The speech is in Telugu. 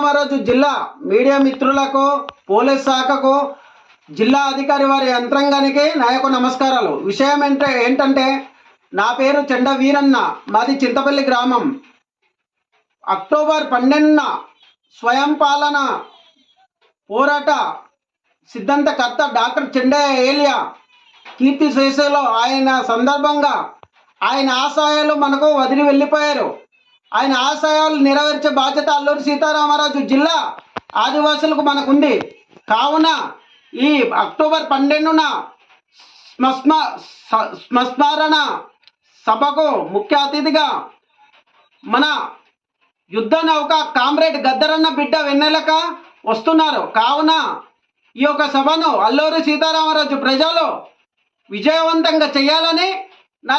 సీతారామరాజు జిల్లా మీడియా మిత్రులకు పోలీస్ శాఖకు జిల్లా అధికారి వారి యంత్రాంగానికి నాయకు నమస్కారాలు. విషయం ఏంటే ఏంటంటే నా పేరు చెండ వీరన్న మాది చింతపల్లి గ్రామం. అక్టోబర్ పన్నెండున స్వయం పాలన పోరాట సిద్ధాంతకర్త డాక్టర్ చెండయ్య ఏలియా కీర్తి శేషలో ఆయన సందర్భంగా ఆయన ఆశయాలు మనకు వదిలి వెళ్ళిపోయారు. ఆయన ఆశయాలు నెరవేర్చే బాధ్యత అల్లూరి సీతారామరాజు జిల్లా ఆదివాసులకు మనకుంది. కావున ఈ అక్టోబర్ పన్నెండున స్మస్మ స్మస్మరణ సభకు ముఖ్య అతిథిగా మన యుద్ధ నౌక కామ్రేడ్ గద్దరన్న బిడ్డ వెన్నెలక వస్తున్నారు. కావున ఈ యొక్క సభను అల్లూరి సీతారామరాజు ప్రజలు విజయవంతంగా చేయాలని నా